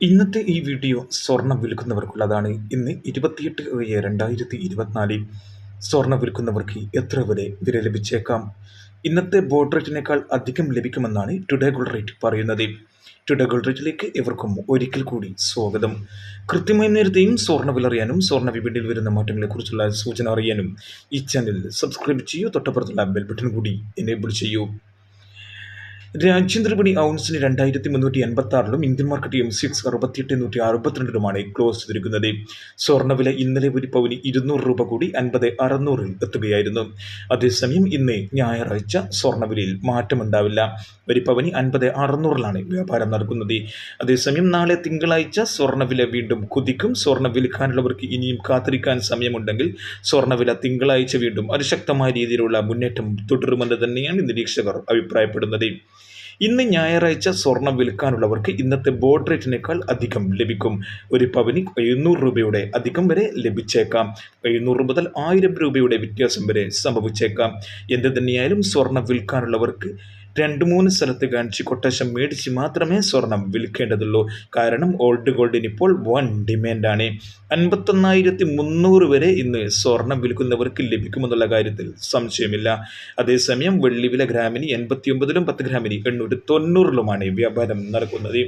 ഇന്നത്തെ ഈ വീഡിയോ സ്വർണം വിൽക്കുന്നവർക്കുള്ളതാണ് ഇന്ന് ഇരുപത്തിയെട്ട് ഏഴ് രണ്ടായിരത്തി ഇരുപത്തിനാലിൽ സ്വർണം വിൽക്കുന്നവർക്ക് എത്ര വരെ വില ലഭിച്ചേക്കാം? ഇന്നത്തെ ബോർഡ് റേറ്റിനേക്കാൾ അധികം ലഭിക്കുമെന്നാണ് ടുഡേ ഗോൾഡ് റേറ്റ് പറയുന്നത്. ടുഡേ ഗോൾഡ് റേറ്റിലേക്ക് ഇവർക്കും ഒരിക്കൽ കൂടി സ്വാഗതം. കൃത്യമായി നേരത്തെയും സ്വർണ വില അറിയാനും സ്വർണ വിപണിയിൽ വരുന്ന മാറ്റങ്ങളെക്കുറിച്ചുള്ള സൂചന അറിയാനും ഈ ചാനൽ സബ്സ്ക്രൈബ് ചെയ്യൂ. തൊട്ടപ്പുറത്തുള്ള ബെൽ ബട്ടൺ കൂടി എനേബിൾ ചെയ്യൂ. രാജ്യാന്തര വിപണി ഔൺസിന് രണ്ടായിരത്തി മുന്നൂറ്റി എൺപത്തി ആറിലും ഇന്ത്യൻ മാർക്കറ്റ് എം സിക്സ് അറുപത്തിയെട്ട് നൂറ്റി അറുപത്തിരണ്ടിലുമാണ് ക്ലോസ് ചെയ്തിരിക്കുന്നത്. സ്വർണവില ഇന്നലെ ഒരു പവന് ഇരുന്നൂറ് രൂപ കൂടി അൻപത് അറുന്നൂറിൽ എത്തുകയായിരുന്നു. അതേസമയം ഇന്ന് ഞായറാഴ്ച സ്വർണവിലയിൽ മാറ്റമുണ്ടാവില്ല. ഒരു പവന് അൻപത് അറുന്നൂറിലാണ് വ്യാപാരം നടക്കുന്നത്. അതേസമയം നാളെ തിങ്കളാഴ്ച സ്വർണവില വീണ്ടും കുതിക്കും. സ്വർണ വിൽക്കാനുള്ളവർക്ക് ഇനിയും കാത്തിരിക്കാൻ സമയമുണ്ടെങ്കിൽ സ്വർണവില തിങ്കളാഴ്ച വീണ്ടും അതിശക്തമായ രീതിയിലുള്ള മുന്നേറ്റം തുടരുമെന്ന് തന്നെയാണ് നിരീക്ഷകർ അഭിപ്രായപ്പെടുന്നത്. ഇന്ന് ഞായറാഴ്ച സ്വർണം വിൽക്കാനുള്ളവർക്ക് ഇന്നത്തെ ബോർഡ് റേറ്റിനേക്കാൾ അധികം ലഭിക്കും. ഒരു പവന് എഴുന്നൂറ് രൂപയുടെ അധികം വരെ ലഭിച്ചേക്കാം. എഴുന്നൂറ് മുതൽ ആയിരം രൂപയുടെ വ്യത്യാസം വരെ സംഭവിച്ചേക്കാം. എന്ത് തന്നെയായാലും സ്വർണം വിൽക്കാനുള്ളവർക്ക് രണ്ട് മൂന്ന് സ്ഥലത്ത് കാണിച്ച് കൊട്ടേഷൻ മേടിച്ച് മാത്രമേ സ്വർണം വിൽക്കേണ്ടതുള്ളൂ. കാരണം ഓൾഡ് ഗോൾഡിന് ഇപ്പോൾ വൺ ഡിമാൻഡാണ് അൻപത്തൊന്നായിരത്തി മുന്നൂറ് വരെ ഇന്ന് സ്വർണം വിൽക്കുന്നവർക്ക് ലഭിക്കുമെന്നുള്ള കാര്യത്തിൽ സംശയമില്ല. അതേസമയം വെള്ളി വില ഗ്രാമിന് എൺപത്തി ഒമ്പതിലും പത്ത് ഗ്രാമിന് എണ്ണൂറ്റി തൊണ്ണൂറിലുമാണ് വ്യാപാരം നടക്കുന്നത്.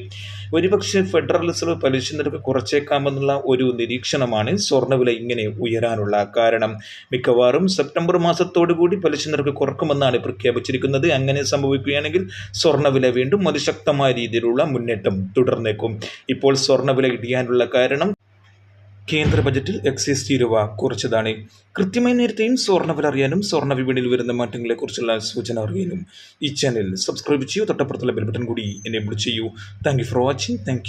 ഒരുപക്ഷെ ഫെഡറൽ റിസർവ് പലിശ നിരക്ക് കുറച്ചേക്കാമെന്നുള്ള ഒരു നിരീക്ഷണമാണ് സ്വർണവില ഇങ്ങനെ ഉയരാനുള്ള കാരണം. മിക്കവാറും സെപ്റ്റംബർ മാസത്തോടു കൂടി പലിശ നിരക്ക് കുറക്കുമെന്നാണ് പ്രഖ്യാപിച്ചിരിക്കുന്നത്. അങ്ങനെ സംഭവിക്കും സംഭവിക്കുകയാണെങ്കിൽ സ്വർണവില വീണ്ടും അതിശക്തമായ രീതിയിലുള്ള മുന്നേറ്റം തുടർന്നേക്കും. ഇപ്പോൾ സ്വർണവില ഇടിയാനുള്ള കാരണം കേന്ദ്ര ബജറ്റിൽ എക്സൈസ് തീരുവ കുറച്ചതാണ്. കൃത്യമായി നേരത്തെയും സ്വർണവില അറിയാനും സ്വർണ വിപണിയിൽ വരുന്ന മാറ്റങ്ങളെക്കുറിച്ചുള്ള സൂചന അറിയാനും ഈ ചാനൽ സബ്സ്ക്രൈബ് ചെയ്യൂ. തൊട്ടപ്പുറത്തുള്ള ബെൽ ബട്ടൺ കൂടി എനേബിൾ ചെയ്യൂ. Thank you for watching thank